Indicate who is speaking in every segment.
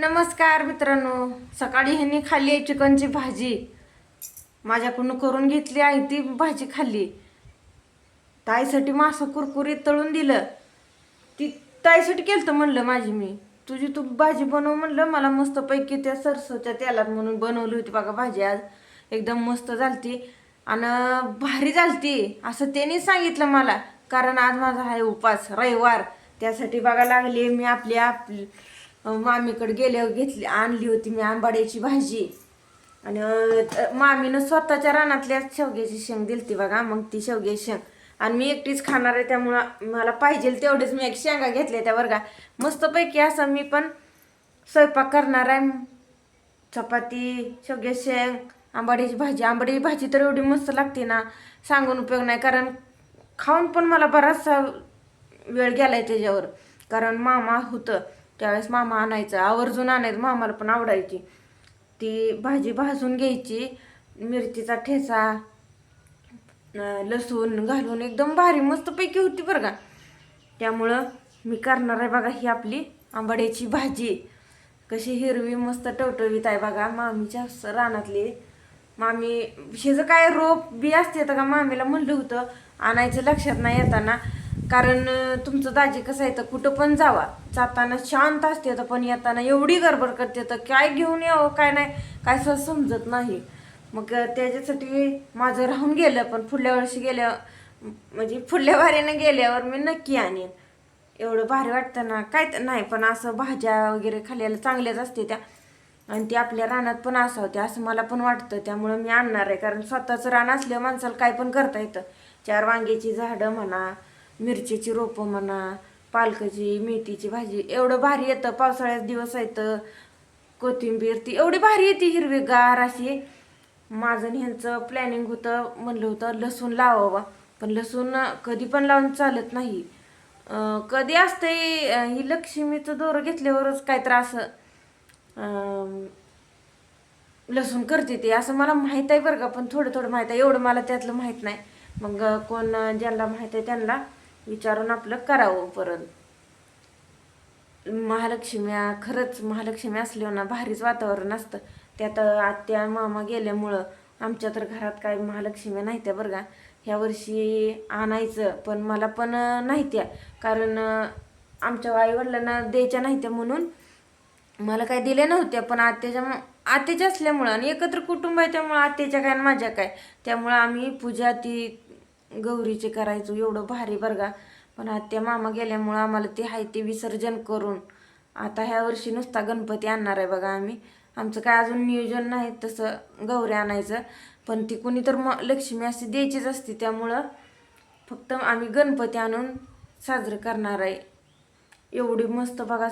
Speaker 1: नमस्कार मित्रांनो. सकाळी ह्यांनी खाल्ली आहे चिकनची भाजी. माझ्याकडून करून घेतली आहे ती भाजी खाल्ली. ताईसाठी मासं कुरकुरीत तळून दिलं. ती ताईसाठी केलं तर म्हणलं माझी मी. तुझी तू भाजी बनव म्हणलं. मला मस्तपैकी त्या सरसोच्या तेलात म्हणून बनवली होती बघा भाजी आज. एकदम मस्त झालती. आणि भारी झालती. असं त्यांनी सांगितलं मला. कारण आज माझा आहे उपास. रविवार. त्यासाठी बघा लागली मी आपली आपली मामीकडे गेल्यावर घेतली आणली होती मी आंबाड्याची भाजी. आणि मामीनं स्वतःच्या रानातल्या शेवग्याची शेंग दिलती बघा मग ती शेवग्याची शेंग. आणि मी एकटीच खाणार आहे त्यामुळं मला पाहिजे तेवढेच मी एक शेंगा घेतल्या त्या वर्गा मस्तपैकी असं मी पण स्वयंपाक करणार आहे. चपाती शेवग्याची शेंग आंबाड्याची भाजी. आंबाडीची भाजी तर एवढी मस्त लागते ना सांगून उपयोग नाही कारण खाऊन पण मला बराचसा वेळ गेला आहे त्याच्यावर. कारण मामा होतं त्यावेळेस मामा आणायचा. आवर्जून आणायचं. मामाला पण आवडायची. ती भाजी भाजून घ्यायची. मिरचीचा ठेचा लसूण घालून एकदम भारी मस्तपैकी होती बरं का. त्यामुळं मी करणार आहे बघा ही आपली आंबाड्याची भाजी. कशी हिरवी मस्त टवटवीत आहे बघा. मामीच्या रानातली. मामी शेजं काय रोप बी असते तर का मामीला म्हणलं होतं आणायचं लक्षात नाही येताना. कारण तुमचं दाजी कसं आहे तर कुठं पण जावा. जाताना शांत असते तर पण येताना एवढी गडबड करते तर काय घेऊन यावं काय नाही काय सहज समजत नाही. मग त्याच्यासाठी माझं राहून गेलं पण पुढल्या वर्षी गेल्या म्हणजे पुढल्या वारीनं गेल्यावर मी नक्की आणेन. एवढं भारी वाटतं ना काय तर नाही पण असं भाज्या वगैरे खाल्ल्याला चांगल्याच असते त्या. आणि ती आपल्या रानात पण असावते असं मला पण वाटतं त्यामुळं मी आणणार आहे. कारण स्वतःचं रान असल्या माणसाला काय पण करता येतं. चार वांग्याची झाडं म्हणा मिरचीची रोपं म्हणा पालकाची मेथीची भाजी एवढं भारी येतं. पावसाळ्यात दिवस येतं कोथिंबीर ती एवढी भारी येते हिरवीगार अशी. माझं ह्यांचं प्लॅनिंग होतं म्हणलं होतं लसूण लावावं. पण लसूण कधी पण लावून चालत नाही. कधी असतंय ही लक्ष्मीचं दोरं घेतल्यावरच काय त्रास लसूण करते ते. असं मला माहीत आहे बरं का पण थोडं थोडं माहीत आहे. एवढं मला त्यातलं माहीत नाही. मग कोण ज्यांना माहीत आहे त्यांना विचारून आपलं करावं परत. महालक्ष्म्या खरंच महालक्ष्मी असल्यावर ना भारीच वातावरण असतं. त्यात आत्या मामा गेल्यामुळं आमच्या तर घरात काय महालक्ष्मी नाही त्या बरं का. ह्या वर्षी आणायचं पण मला पण नाही त्या कारण आमच्या आईवडिलांना द्यायच्या नाही त्या म्हणून मला काय दिल्या नव्हत्या. पण आत्याच्या आत्याच्या असल्यामुळं आणि एकत्र कुटुंब आहे त्यामुळं आत्याच्या काय आणि माझ्या काय. त्यामुळं आम्ही पूजा ती गौरीचे करायचो एवढं भारी बरं का? पण आत्या मामा गेल्यामुळं आम्हाला ते आहे ते विसर्जन करून. आता ह्या वर्षी नुसता गणपती आणणार आहे बघा आम्ही. आमचं काय अजून नियोजन नाही तसं गौरी आणायचं. पण ती कुणी तर म लक्ष्मी अशी द्यायचीच असते त्यामुळं फक्त आम्ही गणपती आणून साजरं करणार आहे. एवढी मस्त बघा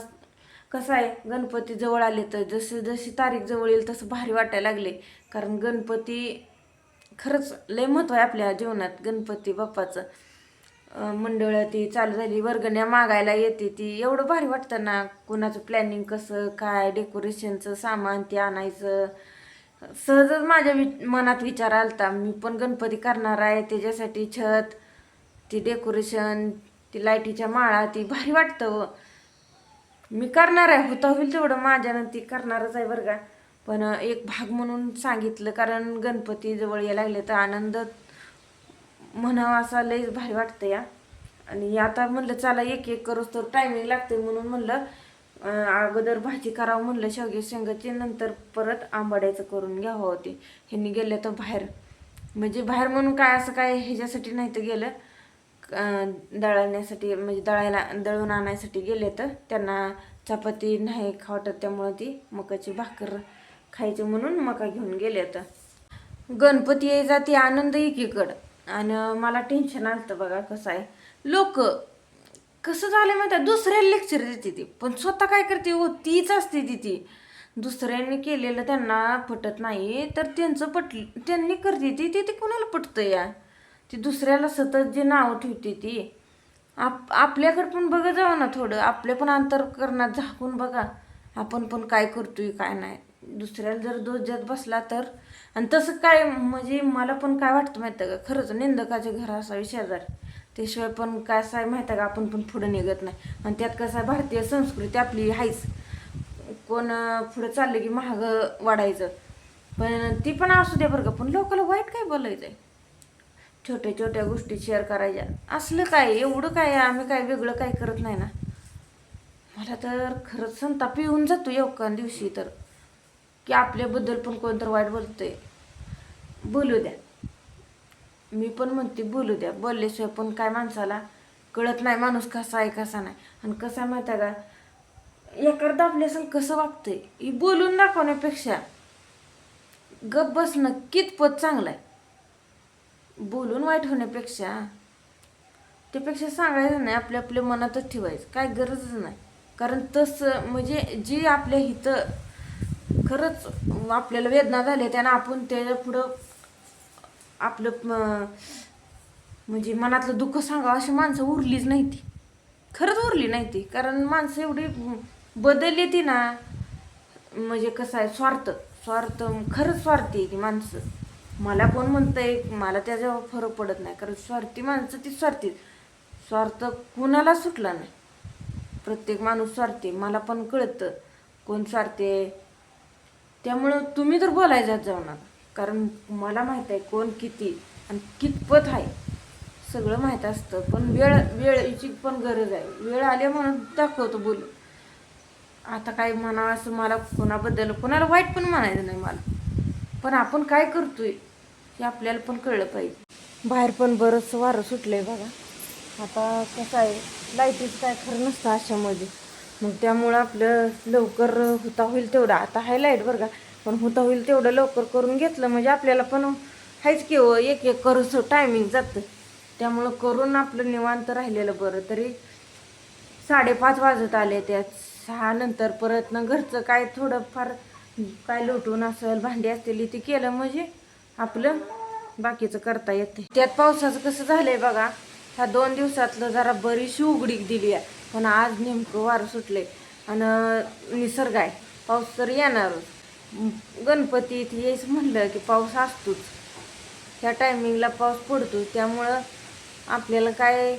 Speaker 1: कसं आहे गणपती जवळ आले तर जसं जशी तारीख जवळ येईल तसं भारी वाटायला लागले. कारण गणपती खरंच लय महत्त्व आहे आपल्या जीवनात. गणपती बाप्पाचं. मंडळं ती चालू झाली वर्गण्या मागायला येते ती. एवढं भारी वाटतं ना कोणाचं प्लॅनिंग कसं काय डेकोरेशनचं सामान ते आणायचं. सहजच माझ्या वि मनात विचार आलता मी पण गणपती करणार आहे त्याच्यासाठी छत ती डेकोरेशन ती लाईटीच्या माळा ती भारी वाटतं. मी करणार आहे होता होईल तेवढं माझ्यानं ती करणारच आहे बरं का. पण एक भाग म्हणून सांगितलं कारण गणपती जवळ यायला लागले तर आनंद म्हणावा असा लईच भारी वाटतं या. आणि आता म्हणलं चला एक एक करूच तर टायमिंग लागते म्हणून म्हणलं अगोदर भाजी करावं म्हणलं शेवगे शेंगाची नंतर परत आंबाड्याचं करून घ्यावं होते ह्यांनी गेले तर बाहेर. म्हणजे बाहेर म्हणून काय असं काय ह्याच्यासाठी नाही तर गेलं. दळण्यासाठी म्हणजे दळायला दळून आणायसाठी गेले तर त्यांना चपाती नाही खावटत त्यामुळं ती मकाची भाकर खायचे म्हणून मका घेऊन गेले तर गणपती यायचा जाते आनंद एकीकडं. आणि मला टेन्शन आलं बघा कसं आहे. लोक कसं झालं माहिती दुसऱ्या दुसऱ्याला लेक्चर देते ती. पण स्वतः काय करते? हो तीच असते ती ती. दुसऱ्यांनी केलेलं त्यांना पटत नाही तर त्यांचं पट त्यांनी करते ती ते कोणाला पटतं या? ती दुसऱ्याला सतत जे नाव ठेवते ती. आप आपल्याकडं पण बघा जावं ना थोडं. आपल्या पण अंतरकरणात झाकून बघा. आपण पण काय करतोय काय नाही. दुसऱ्याला जर दोष देत बसला तर? आणि तसं काय म्हणजे मला पण काय वाटतं माहिती आहे का? खरंच निंदकाचे घर असावे शेजारी. त्याशिवाय पण काय असं आहे माहिती आहे का? आपण पण पुढं निघत नाही. आणि त्यात कसं आहे भारतीय संस्कृती आपली आहेच कोण पुढं चाललं की महाग वाढायचं. पण ती पण असू द्या बरं का. पण लोकांना वाईट काय बोलायचं आहे छोट्या छोट्या गोष्टी शेअर करायच्या. असलं काय एवढं काय आम्ही काय वेगळं काय करत नाही ना. मला तर खरंच संताप येऊन जातो एका दिवशी तर. की आपल्याबद्दल पण कोणतर वाईट बोलतंय. बोलू द्या. मी पण म्हणते बोलू द्या. बोलल्याशिवाय पण काय माणसाला कळत नाही माणूस कसा आहे कसा नाही. आणि कसा आहे माहिती आहे का? एखादा आपल्यासंग कसं वागतंय ही बोलून दाखवण्यापेक्षा गप बसणं कितपत चांगलं आहे. बोलून वाईट होण्यापेक्षा त्यापेक्षा सांगायचं नाही आपल्या आपल्या मनातच ठेवायचं. काय गरजच नाही. कारण तसं म्हणजे जी आपल्या हितं खरंच आपल्याला वेदना झाल्या त्यानं आपण त्याच्या पुढं आपलं म्हणजे मनातलं दुःख सांगावं अशी माणसं उरलीच नाही ती खरंच उरली नाही ती कारण माणसं एवढी बदलली ती ना म्हणजे कसं आहे स्वार्थ. स्वार्थ खरंच स्वार्थी आहे ती माणसं. मला कोण म्हणतंय मला त्याच्यावर फरक पडत नाही. कारण स्वार्थी माणसं ती स्वार्थी स्वार्थ कुणाला सुटला नाही. प्रत्येक माणूस स्वार्थी आहे. मला पण कळतं कोण स्वार्थी आहे त्यामुळं तुम्ही तर बोलायच्यात जाऊ नका कारण मला माहीत आहे कोण किती आणि कितपत आहे. सगळं माहीत असतं. पण वेळ वेळेची पण गरज आहे. वेळ आली म्हणून दाखवतो बोलू आता काय म्हणावं असं मला कोणाबद्दल कोणाला वाईट पण म्हणायचं नाही मला. पण आपण काय करतोय हे आपल्याला पण कळलं पाहिजे. बाहेर पण बरंच वारं सुटलंय बघा. आता कसं आहे लाईटीचं काय खरं नसतं अशामध्ये. मग त्यामुळं आपलं लवकर होता होईल तेवढं. आता आहे लाइट बरं का पण होता होईल तेवढं लवकर करून घेतलं म्हणजे आपल्याला पण आहेच की हो, एक एक करूच टायमिंग जातं. त्यामुळं करून आपलं निवांत राहिलेलं बरं. तरी साडेपाच वाजत आले त्यात. सहा नंतर परत ना घरचं काय थोडंफार काय लोटून असेल भांडी असतील ते केलं म्हणजे आपलं बाकीचं करता येते त्यात पावसाचं कसं झालंय बघा ह्या दोन दिवसातलं जरा बरीचशी उघडीक दिली आहे. पण आज नेमकं वारं सुटले आणि निसर्ग आहे. पाऊस तर येणारच. गणपतीत यायचं म्हणलं की पाऊस असतोच. ह्या टायमिंगला पाऊस पडतो त्यामुळं आपल्याला काय